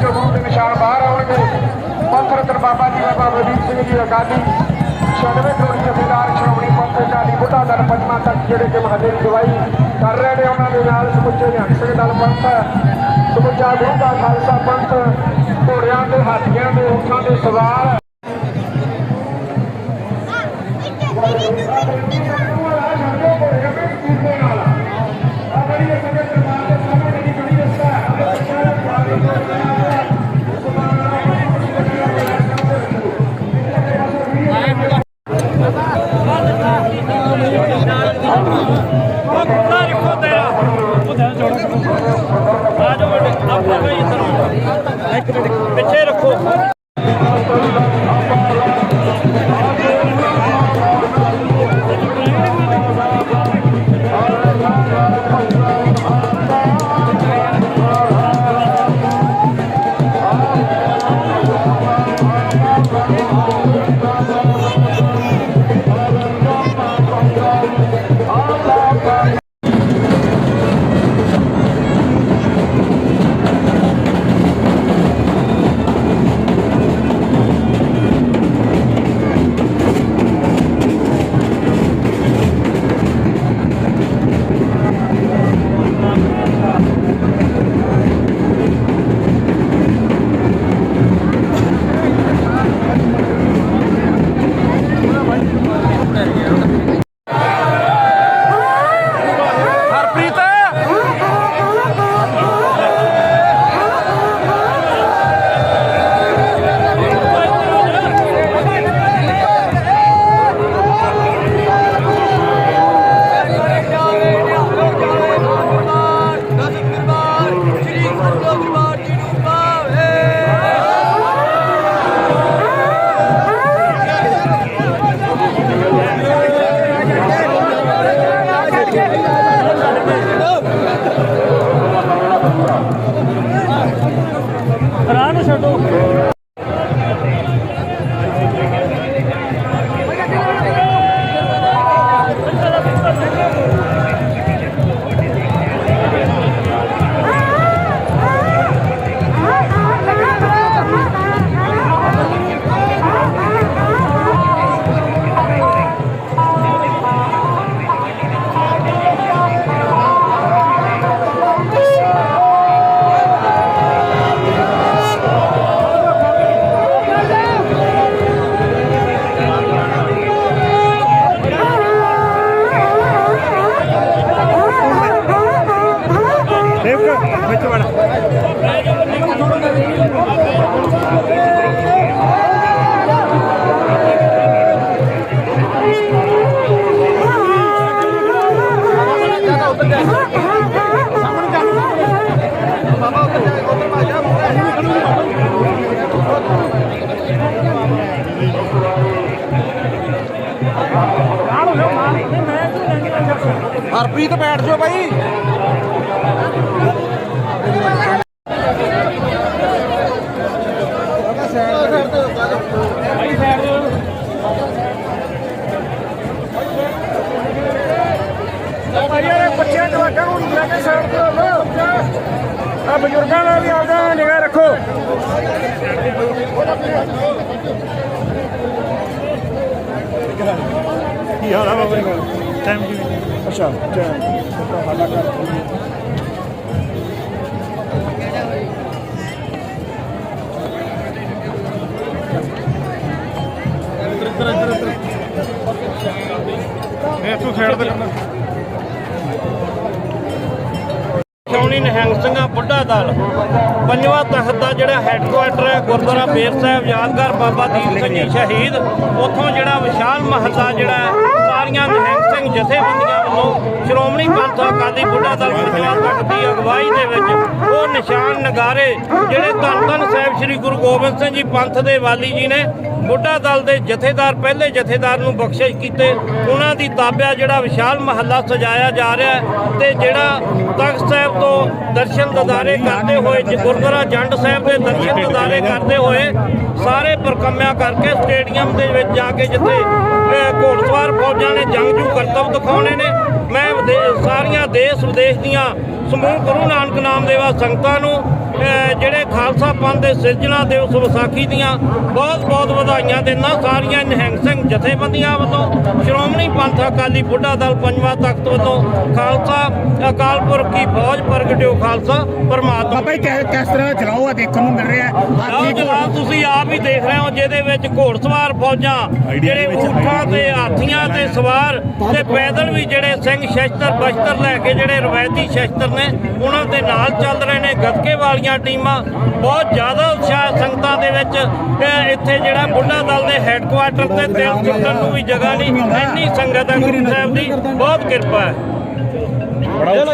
ਚੋਂ ਦੇ ਨਿਸ਼ਾਨ ਬਾਹਰ ਆਉਣਗੇ। ਪੰਥਰ ਦਰ ਬਾਬਾ ਜੀ ਬਾਬਾ ਬਲਦੀਪ ਸਿੰਘ ਜੀ ਅਕਾਲੀ। 96 ਕਰੋੜ ਜਥੇਦਾਰ ਸ਼੍ਰੋਮਣੀ ਪੰਥ ਅਕਾਲੀ ਬੁੱਢਾ ਦਲ ਪੰਜਵਾਂ ਤੱਕ ਜਿਹੜੇ ਕਿ ਮਹੱਲੇ ਦੀ ਗਵਾਹੀ ਕਰ ਰਹੇ ਨੇ, ਉਹਨਾਂ ਦੇ ਨਾਲ ਸਮੁੱਚੇ ਨਿਹੰਗ ਸਿੰਘ ਦਲ ਪੰਥ, ਸਮੁੱਚਾ ਗੁਰੂ ਦਾ ਖਾਲਸਾ ਪੰਥ, ਘੋੜਿਆਂ ਤੇ ਹਾਥੀਆਂ ਦੇ, ਊਠਾਂ ਦੇ ਸਵਾਰ। ਹਰਪ੍ਰੀਤ ਹਰਪ੍ਰੀਤ ਬੈਠ ਜਾਓ ਬਾਈ। ਬੱਚਿਆਂ ਜਵਾਕਾਂ ਨੂੰ ਲੈ ਕੇ ਸਾਈਡ ਤੇ ਹੋ ਆ ਬਜ਼ੁਰਗਾਂ ਨਾਲ ਵੀ ਆਪਦਾ ਨਿਗਾਹ ਰੱਖੋ। ਕੀ ਹਾਲ ਆ ਬਾਬਾ ਜੀ? ਟਾਈਮ ਕਿਵੇਂ ਅੱਛਾ ਹਾਲਾ ਕਰ ਇਹ ਤੂੰ ਸਾਈਡ ਤੇ ਕਰਨਾ। ਸ਼ੌਣੀ ਨਿਹੰਗ ਸਿੰਘਾਂ ਬੁੱਢਾ ਦਲ ਪੰਜਵਾਂ ਤਖਤ ਦਾ ਜਿਹੜਾ ਹੈੱਡਕੁਆਟਰ ਹੈ ਗੁਰਦੁਆਰਾ ਬੇਰ ਸਾਹਿਬ ਯਾਦਗਾਰ ਬਾਬਾ ਦੀਪ ਸਿੰਘ ਜੀ ਸ਼ਹੀਦ। ਉੱਥੋਂ ਜਿਹੜਾ ਵਿਸ਼ਾਲ ਮਹੱਲਾ ਜਿਹੜਾ ਹੈ, ਸਾਰੀਆਂ ਨਿਹੰਗ ਸਿੰਘ ਜਥੇਬੰਦੀਆਂ ਵੱਲੋਂ ਸ਼੍ਰੋਮਣੀ ਪੰਥ ਅਕਾਲੀ ਬੁੱਢਾ ਦਲ ਪੰਜਵਾਂ ਤਖਤ ਦੀ ਅਗਵਾਈ ਦੇ ਵਿੱਚ ਉਹ ਨਿਸ਼ਾਨ ਨਗਾਰੇ ਜਿਹੜੇ ਧੰਨ ਧੰਨ ਸਾਹਿਬ ਸ੍ਰੀ ਗੁਰੂ ਗੋਬਿੰਦ ਸਿੰਘ ਜੀ ਪੰਥ ਦੇ ਵਾਲੀ ਜੀ ਨੇ ਮੋਢਾ ਦਲ ਦੇ ਜਥੇਦਾਰ ਪਹਿਲੇ ਜਥੇਦਾਰ ਨੂੰ ਬਖਸ਼ਿਸ਼ ਕੀਤੇ। ਉਹਨਾਂ ਦੀ ਤਾਬਿਆ ਜਿਹੜਾ ਵਿਸ਼ਾਲ ਮਹੱਲਾ ਸਜਾਇਆ ਜਾ ਰਿਹਾ ਹੈ ਤੇ ਜਿਹੜਾ ਤਖਤ ਸਾਹਿਬ ਤੋਂ ਦਰਸ਼ਨ ਦਿਦਾਰੇ ਕਰਦੇ ਹੋਏ ਗੁਰਦੁਆਰਾ ਜੰਡ ਸਾਹਿਬ ਦੇ ਦਰਸ਼ਨ ਦਿਦਾਰੇ ਕਰਦੇ ਹੋਏ ਸਾਰੇ ਪਰਕੰਮਿਆਂ ਕਰਕੇ ਸਟੇਡੀਅਮ ਦੇ ਵਿੱਚ ਜਾ ਕੇ ਜਿੱਥੇ ਅਹ, ਘੋੜਸਵਾਰ ਫੌਜਾਂ ਨੇ ਜੰਗਜੂ ਕਰਤੱਵ ਦਿਖਾਉਣੇ ਨੇ। ਮੈਂ ਵਿਦੇ- ਸਾਰੀਆਂ ਦੇਸ਼ ਵਿਦੇਸ਼ ਦੀਆਂ ਸਮੂਹ ਗੁਰੂ ਨਾਨਕ ਨਾਮ ਦੇਵਾ ਸੰਗਤਾਂ ਨੂੰ ਜਿਹੜੇ ਖਾਲਸਾ ਪੰਥ ਦੇ ਸਿਰਜਣਾ ਦਿਵਸ ਵਿਸਾਖੀ ਦੀਆਂ ਬਹੁਤ ਬਹੁਤ ਵਧਾਈਆਂ ਦਿੰਦਾ ਸਾਰੀਆਂ ਨਿਹੰਗ ਸਿੰਘ ਜਥੇਬੰਦੀਆਂ ਵੱਲੋਂ ਸ਼੍ਰੋਮਣੀ ਪੰਥ ਅਕਾਲੀ ਬੁੱਢਾ ਦਲ ਪੰਜਵਾਂ ਤਖਤ ਵੱਲੋਂ ਖਾਲਸਾ ਅਕਾਲ ਪੁਰਖ ਕੀ ਫੌਜ ਪ੍ਰਗਟਿਓ ਖਾਲਸਾ ਪਰਮਾਤਮਾ ਜੀ ਕਿਸ ਤਰ੍ਹਾਂ ਚਲਾਓ ਆ ਦੇਖਣ ਨੂੰ ਮਿਲ ਰਿਹਾ। ਹੈ ਜਨਾਬ ਤੁਸੀਂ ਆਪ ਹੀ ਦੇਖ ਰਹੇ ਹੋ ਜਿਹਦੇ ਵਿੱਚ ਘੋੜਸਵਾਰ ਫੌਜਾਂ ਜਿਹੜੇ ਊਠਾਂ ਤੇ ਹਾਥੀਆਂ ਤੇ ਸਵਾਰ ਤੇ ਪੈਦਲ ਵੀ ਜਿਹੜੇ ਸਿੰਘ ਸ਼ਸਤਰ ਬਸ਼ਤਰ ਲੈ ਕੇ ਜਿਹੜੇ ਰਵਾਇਤੀ ਸ਼ਸਤਰ ਨੇ ਉਹਨਾਂ ਦੇ ਨਾਲ ਚੱਲ ਰਹੇ ਨੇ ਗੱਤਕੇ ਵਾਲੀਆਂ ਟੀਮਾਂ ਬਹੁਤ ਜ਼ਿਆਦਾ ਉਤਸ਼ਾਹ ਸੰਗਤਾਂ ਦੇ ਵਿੱਚ ਇੱਥੇ ਜਿਹੜਾ ਬੁੱਢਾ ਦਲ ਦੇ ਹੈੱਡਕੁਆਟਰ ਤੇ ਦਿਲ ਸੁੱਟਣ ਨੂੰ ਵੀ ਜਗ੍ਹਾ ਨਹੀਂ, ਇੰਨੀ ਸੰਗਤ ਹੈ ਗੁਰੂ ਸਾਹਿਬ ਦੀ, ਬਹੁਤ ਕਿਰਪਾ ਹੈ।